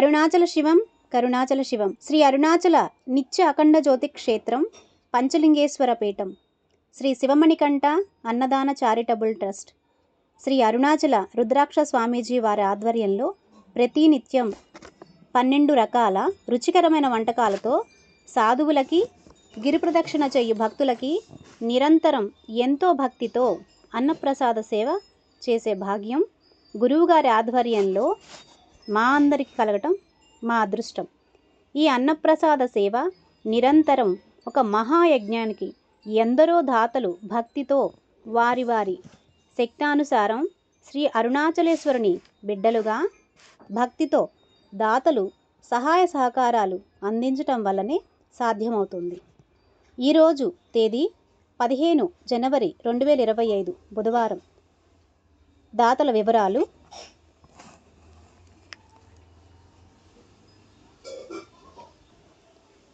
అరుణాచల శివం కరుణాచల శివం. శ్రీ అరుణాచల నిత్య అఖండ జ్యోతి క్షేత్రం పంచలింగేశ్వర పీఠం. Shri Sivamanikanta Annadana charitable trust. Shri Arunachala Rudraksha Swamiji వారి ఆధ్వర్యంలో ప్రతినిత్యం పన్నెండు రకాల రుచికరమైన వంటకాలతో సాధువులకి గిరి ప్రదక్షిణ చేయు భక్తులకి నిరంతరం ఎంతో భక్తితో అన్నప్రసాద సేవ చేసే భాగ్యం గురువుగారి ఆధ్వర్యంలో మా అందరికి కలగటం మా అదృష్టం. ఈ అన్నప్రసాద సేవ నిరంతరం ఒక మహాయజ్ఞానికి ఎందరో దాతలు భక్తితో వారి వారి శక్తానుసారం శ్రీ అరుణాచలేశ్వరుని బిడ్డలుగా భక్తితో దాతలు సహాయ సహకారాలు అందించటం వల్లనే సాధ్యమవుతుంది. ఈరోజు తేదీ పదిహేను జనవరి రెండు వేల ఇరవై ఐదు బుధవారం. దాతల వివరాలు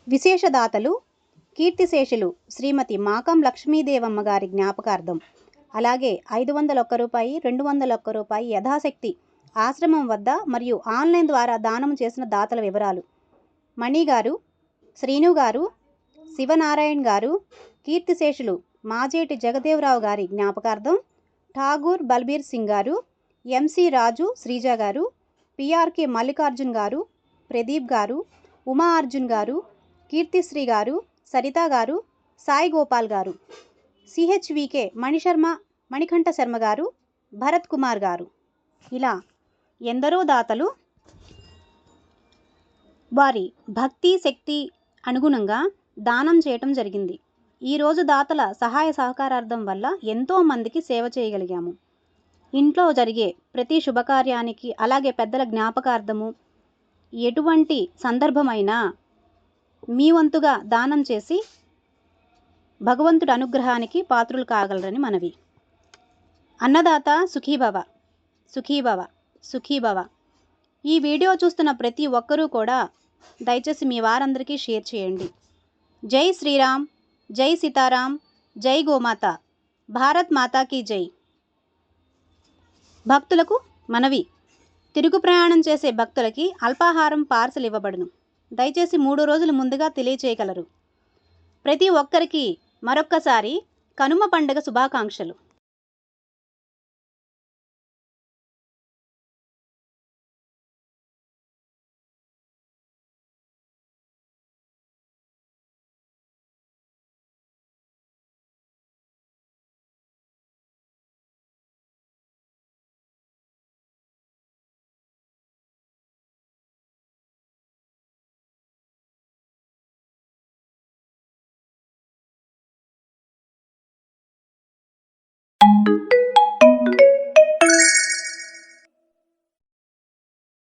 విశేషదాతలు కీర్తిశేషులు శ్రీమతి మాకం లక్ష్మీదేవమ్మ గారి జ్ఞాపకార్థం. అలాగే ఐదు వందల ఒక్క రూపాయి రెండు వందల ఒక్క రూపాయి యథాశక్తి ఆశ్రమం వద్ద మరియు ఆన్లైన్ ద్వారా దానం చేసిన దాతల వివరాలు. మణి గారు శ్రీను గారు శివనారాయణ్ గారు కీర్తిశేషులు మాజేటి జగదేవరావు గారి జ్ఞాపకార్థం ఠాగూర్ బల్బీర్ సింగ్ గారు ఎంసి రాజు శ్రీజ గారు పిఆర్కే మల్లికార్జున్ గారు ప్రదీప్ గారు ఉమా అర్జున్ గారు కీర్తిశ్రీ గారు సరిత గారు సాయి గోపాల్ గారు. సిహెచ్వికే మణిశర్మ మణికంఠ శర్మ గారు భరత్ కుమార్ గారు. ఇలా ఎందరో దాతలు వారి భక్తి శక్తి అనుగుణంగా దానం చేయటం జరిగింది. ఈరోజు దాతల సహాయ సహకారార్థం వల్ల ఎంతో మందికి సేవ చేయగలిగాము. ఇంట్లో జరిగే ప్రతి శుభకార్యానికి అలాగే పెద్దల జ్ఞాపకార్థము ఎటువంటి సందర్భమైనా మీ వంతుగా దానం చేసి భగవంతుడి అనుగ్రహానికి పాత్రులు కాగలరని మనవి. అన్నదాత సుఖీభవ సుఖీభవ సుఖీభవ. ఈ వీడియో చూస్తున్న ప్రతి ఒక్కరూ కూడా దయచేసి మీ వారందరికీ షేర్ చేయండి. జై శ్రీరామ్ జై సీతారాం జై గోమాత. భారత్ మాతాకి జై. భక్తులకు మనవి. తిరుగు ప్రయాణం చేసే భక్తులకి అల్పాహారం పార్సల్ ఇవ్వబడును. దయచేసి మూడు రోజులు ముందుగా తెలియచేయగలరు. ప్రతి ఒక్కరికి మరొక్కసారి కనుమ పండుగ శుభాకాంక్షలు.